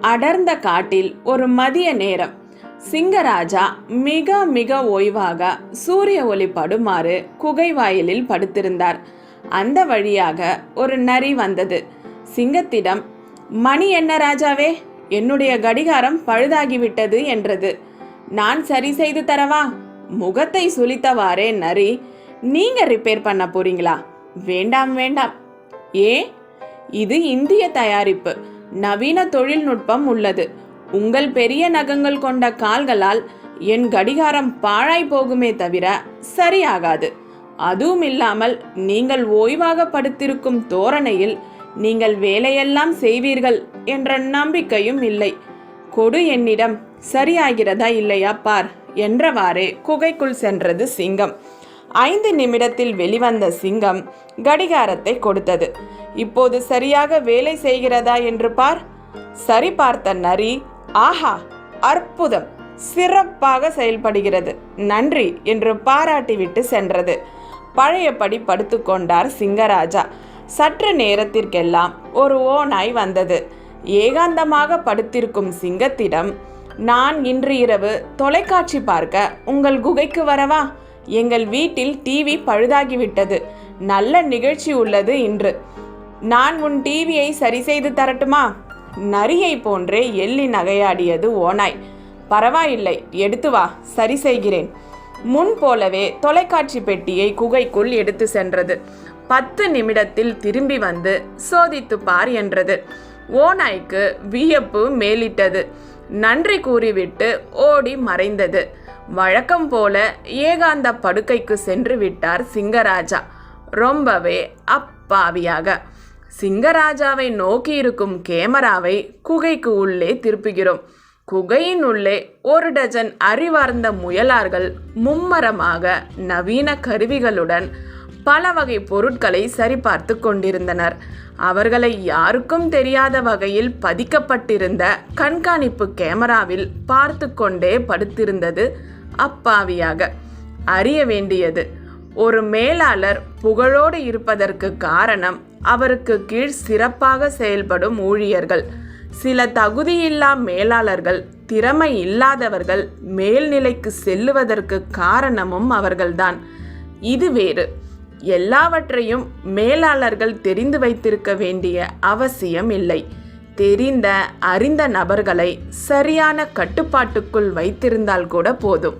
அடர்ந்த காட்டில் ஒரு மதிய நேரம். சிங்கராஜா மிக மிக ஓய்வாக சூரிய ஒளி படுமாறு குகை வாயிலில் படுத்திருந்தார். அந்த வழியாக ஒரு நரி வந்தது. சிங்கத்திடம் மணி என்ன ராஜாவே? என்னுடைய கடிகாரம் பழுதாகிவிட்டது என்றது. நான் சரி செய்து தரவா? முகத்தை சுளித்தவாறே நரி நீங்க ரிப்பேர் பண்ண போறீங்களா? வேண்டாம் வேண்டாம். ஏ இது இந்திய தயாரிப்பு. நவீன தொழில்நுட்பம் உள்ளது. உங்கள் பெரிய நகங்கள் கொண்ட கால்களால் என் கடிகாரம் பாழாய் போகுமே தவிர சரியாகாது. அதுவும் இல்லாமல் நீங்கள் ஓய்வாக படுத்திருக்கும் தோரணையில் நீங்கள் வேலையெல்லாம் செய்வீர்கள் என்ற நம்பிக்கையும் இல்லை. கொடு என்னிடம் சரியாகிறதா இல்லையா பார் என்றவாறே குகைக்குள் சென்றது சிங்கம். ஐந்து நிமிடத்தில் வெளிவந்த சிங்கம் கடிகாரத்தை கொடுத்தது. இப்போது சரியாக வேலை செய்கிறதா என்று பார். சரி பார்த்த நரி ஆஹா அற்புதம்! சிறப்பாக செயல்படுகிறது. நன்றி! என்று பாராட்டிவிட்டு சென்றது. பழையபடி படுத்துக்கொண்டார் சிங்கராஜா. சற்று நேரத்திற்கெல்லாம் ஒரு ஓநாய் வந்தது. ஏகாந்தமாக படுத்திருக்கும் சிங்கத்திடம் நான் இன்று இரவு தொலைக்காட்சி பார்க்க உங்கள் குகைக்கு வரவா? எங்கள் வீட்டில் டிவி பழுதாகிவிட்டது. நல்ல நிகழ்ச்சி உள்ளது இன்று. நான் உன் டிவியை சரி செய்து தரட்டுமா? நரியை போன்றே எள்ளி நகையாடியது ஓனாய் பரவாயில்லை எடுத்து வா சரி செய்கிறேன். முன் போலவே தொலைக்காட்சி பெட்டியை குகைக்குள் எடுத்து சென்றது. பத்து நிமிடத்தில் திரும்பி வந்து சோதித்து பார் என்றது. ஓநாய்க்கு வியப்பு மேலிட்டது. நன்றி கூறிவிட்டு ஓடி மறைந்தது. வழக்கம் போல ஏகாந்த படுக்கைக்கு சென்று விட்டார் சிங்கராஜா. ரொம்பவே அப்பாவியாக. சிங்கராஜாவை நோக்கி இருக்கும் கேமராவை குகைக்கு உள்ளே திருப்புகிறோம். குகையின் உள்ளே ஒரு டஜன் அறிவார்ந்த முயலார்கள் மும்மரமாக நவீன கருவிகளுடன் பல வகை பொருட்களை சரிபார்த்து கொண்டிருந்தனர். அவர்களை யாருக்கும் தெரியாத வகையில் பதிக்கப்பட்டிருந்த கண்காணிப்பு கேமராவில் பார்த்து கொண்டே படுத்திருந்தது அப்பாவியாக. அறிய வேண்டியது. ஒரு மேலாளர் புகழோடு இருப்பதற்கு காரணம் அவருக்கு கீழ் சிறப்பாக செயல்படும் ஊழியர்கள். சில தகுதியில்லா மேலாளர்கள் திறமை இல்லாதவர்கள் மேல்நிலைக்கு செல்லுவதற்கு காரணமும் அவர்கள்தான். இது வேறு. எல்லாவற்றையும் மேலாளர்கள் தெரிந்து வைத்திருக்க வேண்டிய அவசியம் இல்லை. தெரிந்த அறிந்த நபர்களை சரியான கட்டுப்பாட்டுக்குள் வைத்திருந்தால் கூட போதும்.